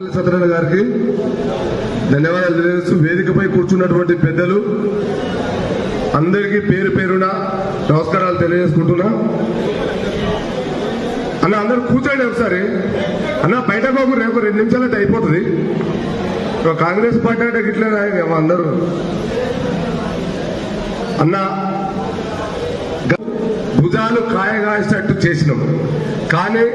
సత్యనారాయణ గారికి ధన్యవాదాలు తెలియజేస్తూ వేదికపై కూర్చున్నటువంటి పెద్దలు అందరికీ పేరు పేరున నమస్కారాలు తెలియజేసుకుంటున్నా. అన్న అందరూ కూర్చోండి ఒకసారి. అన్న బయట బాబు రేపు రెండు నిమిషాలు అయిపోతుంది. కాంగ్రెస్ పార్టీ అంటే ఇట్లా అందరూ. అన్న భుజాలు కాయగాసేటట్టు చేసినాం. కానీ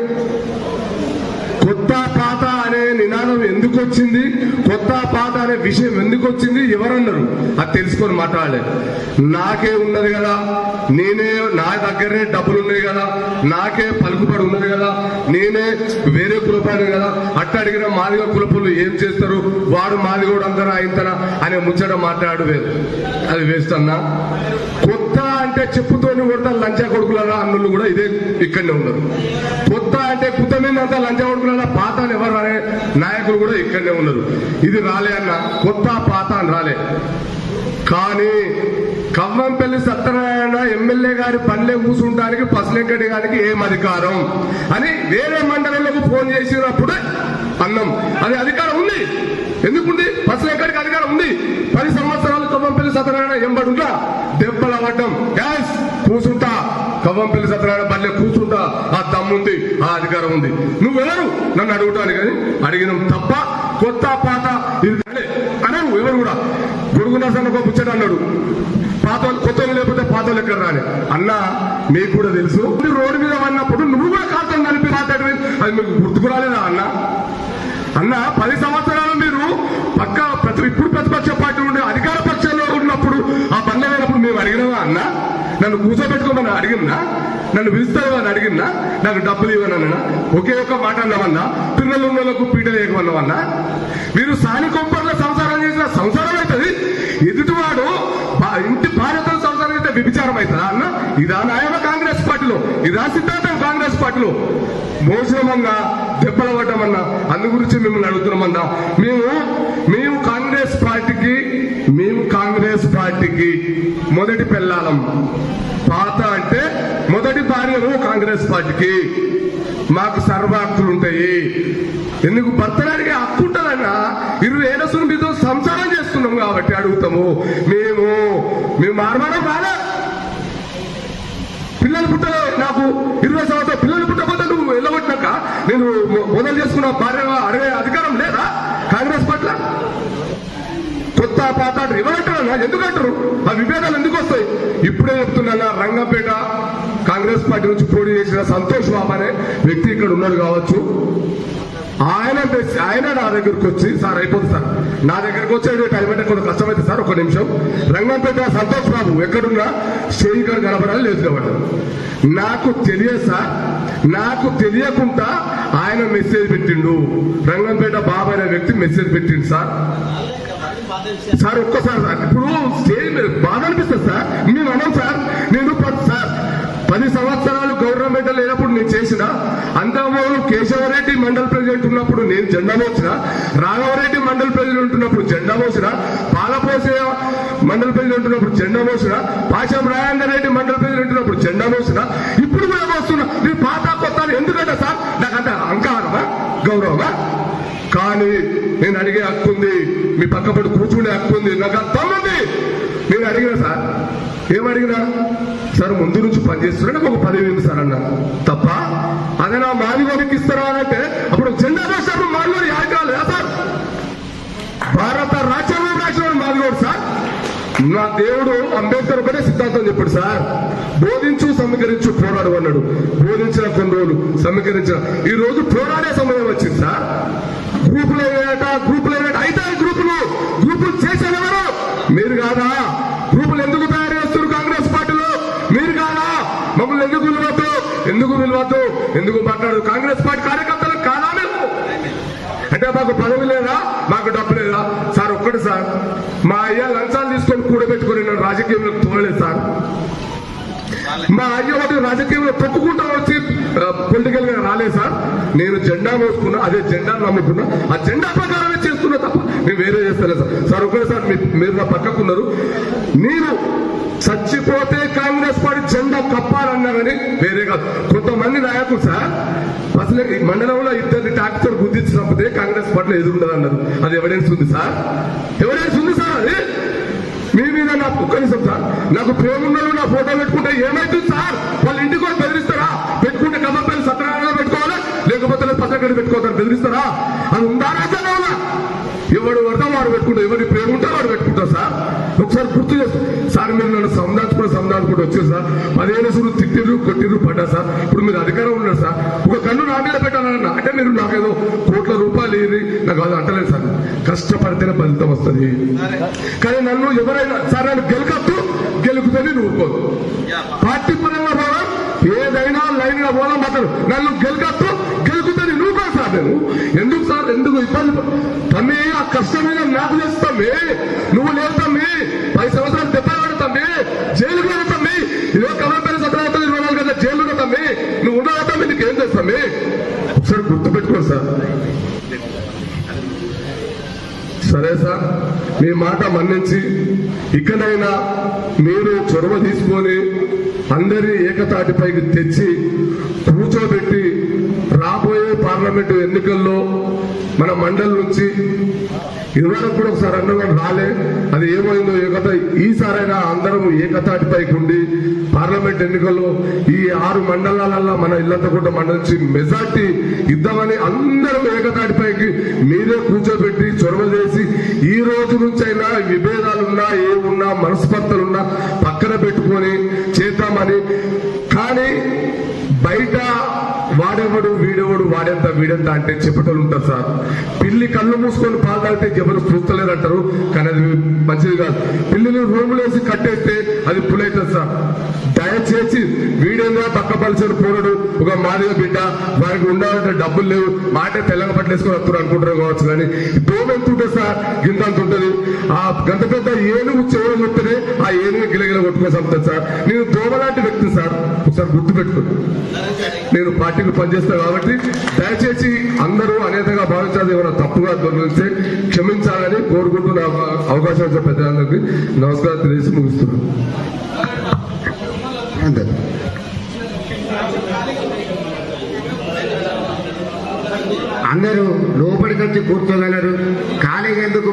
కొత్త పాత అనే నినాదం ఎందుకు వచ్చింది కొత్త పాత అనే విషయం ఎందుకు వచ్చింది ఎవరన్నారు? అది తెలుసుకొని మాట్లాడలేదు. నాకే ఉన్నది కదా. నేనే నా దగ్గరే డబ్బులు ఉన్నాయి కదా. నాకే పలుకుబడి ఉన్నది కదా. నేనే వేరే కులపాడు కదా. అట్ట అడిగిన మాదిగ కులపులు ఏం చేస్తారు? వాడు మాదిగోడు అందరూ అయితనా అనే ముచ్చట మాట్లాడు వేరు అది వేస్ట్ అన్నా. కొత్త అంటే చెప్పుతోని కొడతా లంచా కొడుకులరా? అన్నులు కూడా ఇదే ఇక్కడనే ఉన్నారు కొత్త అంటే కుత్త మీద అంతా లంచా పాత ఎవరు అనే నాయకులు కూడా ఇక్కడనే ఉన్నారు. ఇది రాలే అన్న. కొత్త పాత అని రాలే. కానీ కవ్వంపల్లి సత్యనారాయణ ఎమ్మెల్యే గారి పల్లె కూసుంటానికి పసలెంకటి గారికి ఏం అధికారం? అని వేరే మండలంలోకి ఫోన్ చేసినప్పుడు అన్నం. అది అధికారం ఉంది. ఎందుకుంది? పసలెంకటికి అధికారం ఉంది. పది సంవత్సరాలు కవ్వంపల్లి సత్యనారాయణ ఎంబడుగా దెబ్బలు అవ్వటం గ్యాస్ కూర్చుంటా కవ్వంపల్లి సత్యనారాయణ పల్లె కూర్చుంటా ఆ దమ్ముంది ఆ అధికారం ఉంది. నువ్వెవరు? నన్ను అడుగుతాను కానీ అడిగినాం తప్ప కొత్త పాత ఇది అనరు ఎవరు కూడా. గొడుగునా సన్న ముచ్చట అన్నాడు. పాత వాళ్ళు కొత్త లేకపోతే పాత వాళ్ళు ఎక్కడ రాని అన్న మీకు కూడా తెలుసు నువ్వు రోడ్డు మీద అన్నప్పుడు నువ్వు కూడా కాంతం కలిపి మాట్లాడమే అది మీకు గుర్తుకు రాలేదా అన్న? అన్న పది సంవత్సరాలు మీరు పక్క ప్రతి ఇప్పుడు ప్రతిపక్ష పార్టీ ఉండే అధికార పక్షంలో ఉన్నప్పుడు ఆ బండ్ల లేనప్పుడు మేము అడిగినావా అన్న? నన్ను కూర్చోబెట్టుకోమని అడిగినా నన్ను పిలుస్తావు అని అడిగినా నాకు డబ్బులు ఇవ్వనన్నా ఒకే ఒక్క మాట అన్నవన్నా? పిల్లలు ఉన్న వాళ్ళకు పీట మీరు సాని కొంపర్లో సంసారం చేసిన సంసారం అవుతుంది. ఎదుటివాడు ఇంటి భారతం సంసారం అయితే విభిచారం అవుతుందా అన్న? ఇదా న్యాయమ కాంగ్రెస్ పార్టీలో ఇదా సిద్ధాంతం కాంగ్రెస్ పార్టీలో. మోసమన్నా దెబ్బల పడ్డామన్నా అందు గురించి మిమ్మల్ని అడుగుతున్నామన్నా మేము మేము కాంగ్రెస్ పార్టీకి మేము కాంగ్రెస్ పార్టీకి మొదటి పెళ్ళాలం. పాత అంటే మొదటి కాంగ్రెస్ పార్టీకి. మాకు సర్వ హక్కులు ఉంటాయి ఎందుకు భర్తడానికి హక్కు ఉంటుందన్నా ఇరవై ఏళ్ళ మీతో సంసారం చేస్తున్నాం కాబట్టి అడుగుతాము. మేము మేము మారమాడం రాలే. పిల్లలు పుట్టలే నాకు. ఇరవై సంవత్సరాలు పిల్లలు పుట్టకపోతే నువ్వు వెళ్ళగొట్టినాక నేను మొదలు చేసుకున్న భార్య అడిగే అధికారం లేదా కాంగ్రెస్ పట్ల? కొత్త పాత అంటారు ఎవరంటారన్నా? ఎందుకు అంటారు ఆ విభేదాలు ఎందుకు వస్తాయి? ఇప్పుడే చెప్తున్నా రంగంపేట కాంగ్రెస్ పార్టీ నుంచి పోటీ చేసిన సంతోష్ బాబు అనే వ్యక్తి ఇక్కడ ఉన్నాడు కావచ్చు. ఆయన ఆయన నా దగ్గరకు వచ్చి సార్ అయిపోతుంది సార్. నా దగ్గరకు వచ్చే టైం అంటే కొంత కష్టమైతే సార్ ఒక నిమిషం. రంగంపేట సంతోష్ బాబు ఎక్కడున్నా స్టేజ్ కనబడాలి లేదు కాబట్టి నాకు తెలియదు సార్. నాకు తెలియకుండా ఆయన మెసేజ్ పెట్టిండు. రంగంపేట బాబు అనే వ్యక్తి మెసేజ్ పెట్టిండు సార్. సార్ ఒక్కసారి సార్ ఇప్పుడు స్టేజ్ బాధ అనిపిస్తుంది సార్. మేము అన్నాం సార్ నేను పది సంవత్సరాలు గవర్నమెంట్ లేనప్పుడు నేను చేసిన అంతమూరు కేశవరెడ్డి మండల్ ప్రెసిడెంట్ ఉన్నప్పుడు నేను జెండా మోసిన రాఘవరెడ్డి మండల్ ప్రెసిడెంట్ ఉంటున్నప్పుడు జెండా మోసిన పాలపోసే మండల్ ప్రెసిడెంట్ ఉన్నప్పుడు జెండా మోసిన పాశం రాజేందర్ రెడ్డి మండల్ ప్రెసిడెంట్ ఉన్నప్పుడు జెండా మోసిన. ఇప్పుడు కూడా మోస్తున్నా. నేను పాత కొత్త ఎందుకంటే సార్? నాకంత అహంకారమా? గౌరవమా? కానీ నేను అడిగే హక్కు ఉంది మీ పక్కపడి కూర్చునే హక్కు ఉంది నాకు ఆ దమ్ముంది నేను అడిగినా సార్ ఏమడిగినా సార్ ముందు నుంచి పనిచేస్తున్నాడు ఒక పదవి ఉంది సార్ అన్న. తప్ప అదే నా మాదిగోనికి ఇస్తారా అంటే అప్పుడు జెండా వేసినప్పుడు మాదిగోడు యాజకాలు సార్ భారత రాజ్యాంగం రాసిన మాదిగోడు సార్. నా దేవుడు అంబేద్కర్ ఒకటే సిద్ధాంతం చెప్పాడు సార్. బోధించు సమీకరించు పోరాడు అన్నాడు. బోధించిన కొన్ని రోజులు సమీకరించిన. ఈ రోజు పోరాడే సమయం వచ్చింది సార్. గ్రూపులు ఏట గ్రూపులు ఏట అయితే గ్రూపులు గ్రూపులు చేసేదెవరు మీరు కాదా? ఎందుకు విలువద్దు? ఎందుకు మాట్లాడు కాంగ్రెస్ పార్టీ కార్యకర్తలు కాదా మేము అంటే మాకు పదవి లేదా? మాకు డబ్బు లేదా? సార్ ఒక్కటి సార్. మా అయ్య లంచాలు తీసుకొని కూడబెట్టుకుని నన్ను రాజకీయంలో తోలలేదు సార్. మా అయ్య ఒకటి రాజకీయంలో తొక్కుకుంటా వచ్చి పొలిటికల్గా రాలేదు సార్. నేను జెండా మోసుకున్నా అదే జెండా నమ్ముకున్నా. ఆ జెండా ప్రకారమే చేస్తున్నా తప్ప నేను వేరే చేస్తలే సార్. సార్ ఒకసారి సార్ మీ- మీరు నా పక్కకున్నారు నేను చచ్చిపోతే కాంగ్రెస్ పార్టీ జెండా కప్పాలన్నా కానీ వేరే కాదు. కొంతమంది నాయకులు సార్ అసలు ఈ మండలంలో ఇద్దరిని ట్రాక్టర్ గుర్తించి చంపితే కాంగ్రెస్ పార్టీలో ఎదురుండదు అన్నారు అది ఎవిడెన్స్ ఉంది సార్. ఎవిడెన్స్ ఉంది సార్ అది. మీ మీద నాకు కనీసం సార్. నాకు ప్రేమ నా ఫోటో పెట్టుకుంటే ఏమైతుంది సార్? పచ్చగడ్డి పెట్టుకోవాలి బెదిరిస్తారా అది ఉందా రాజ్యాంగంలో ఎవడు పడతా వాడు పెట్టుకుంటా ఎవరి ప్రేమ ఉంటే వాడు పెట్టుకుంటా సార్. ఒకసారి గుర్తు చేస్తా. సార్ మీరు నన్ను సందాచుకుని సందాచుకుంటూ వచ్చారు సార్. పదిహేను సులు తిట్టిర్రు కొట్టిర్రు పడ్డా సార్. ఇప్పుడు మీరు అధికారం ఉన్నారు సార్. ఒక కన్ను నా మీద పెట్టాలన్న అంటే మీరు నాకేదో కోట్ల రూపాయలు ఏరి నాకు అది అంటలేదు సార్. కష్టపడితేనే ఫలితం వస్తుంది. కానీ నన్ను ఎవరైనా సార్ నన్ను గెలకద్దు గెలుకుతుంది నువ్వు ఊరుకోదు పార్టీ పరంగా పోవడం ఏదైనా లైన్గా పోవడం మాత్రం. నన్ను గెలకద్దు సార్ నేను ఎందుకు సార్? ఎందుకు? ఇబ్బంది తమ్మి ఆ కష్టమైన నాకు చేస్తామే నువ్వు లేదు తమ్మి. పది సంవత్సరాలు దెబ్బ తమ్మి. జైలుకు వెళ్తామే ఇదే కమర్పల్లి సత్యనారాయణ ఇరవై నాలుగు గంటల జైలు తమ్మి. నువ్వు ఉండవు తమ్మి? నీకు ఏం చేస్తామే ఒకసారి గుర్తుపెట్టుకో సార్. సరే సార్ మీ మాట మన్నించి ఇకనైనా మీరు చొరవ తీసుకొని అందరి ఏకతాటిపైకి తెచ్చి కూర్చోబెట్టి పార్లమెంటు ఎన్నికల్లో మన మండలి నుంచి ఇదివరకు కూడా ఒకసారి అన్నగారు రాలే. అది ఏమైందో ఏకత ఈసారైనా అందరం ఏకతాటిపైకి ఉండి పార్లమెంట్ ఎన్నికల్లో ఈ ఆరు మండలాలలో మన ఇల్లంతకుంట మండలి నుంచి మెజార్టీ ఇద్దామని అందరం ఏకతాటిపైకి మీరే కూర్చోబెట్టి చొరవ చేసి ఈ రోజు నుంచైనా విభేదాలున్నా ఏమున్నా మనస్పర్ధలున్నా పక్క వీడెవడు వాడెంత అంటే చెప్పటలు ఉంటారు సార్. పిల్లి కళ్ళు మూసుకొని పాలు తాగితే ఎవరు చూస్తలేరు అంటారు కానీ అది మంచిది కాదు. పిల్లిని రూములు వేసి కట్టేస్తే అది పులైతుంది సార్. దయచేసి వీడేందా పక్క పలిచిన పోరడు ఒక మాదిగా బిడ్డ వారికి ఉండాలంటే డబ్బులు లేవు. మాట తెల్లగా పట్టలేసుకొని వస్తారు అనుకుంటారు కావచ్చు కానీ దోమ ఎంత ఉంటుంది సార్? గింత అంత ఉంటుంది. ఆ గంట పెద్ద ఏనుగు చెవులు చెప్తేనే ఆ ఏనుగు గిలగిల కొట్టుకొని చంపుతుంది సార్. నేను దోమ లాంటి వ్యక్తి సార్. సార్ గుర్తు నేను పార్టీకి పనిచేస్తాను కాబట్టి దయచేసి అందరూ అనేతగా భావించాలి ఏమైనా తప్పుగా దొరికితే క్షమించాలని కోరుకుంటూ అవకాశం ఇచ్చే పెద్దలందరికీ నమస్కారం తెలియజేసి ముగిస్తున్నాను అంతే. అందరూ లోపలికి వచ్చి కూర్చోగలరు. ఖాళీగా ఎందుకు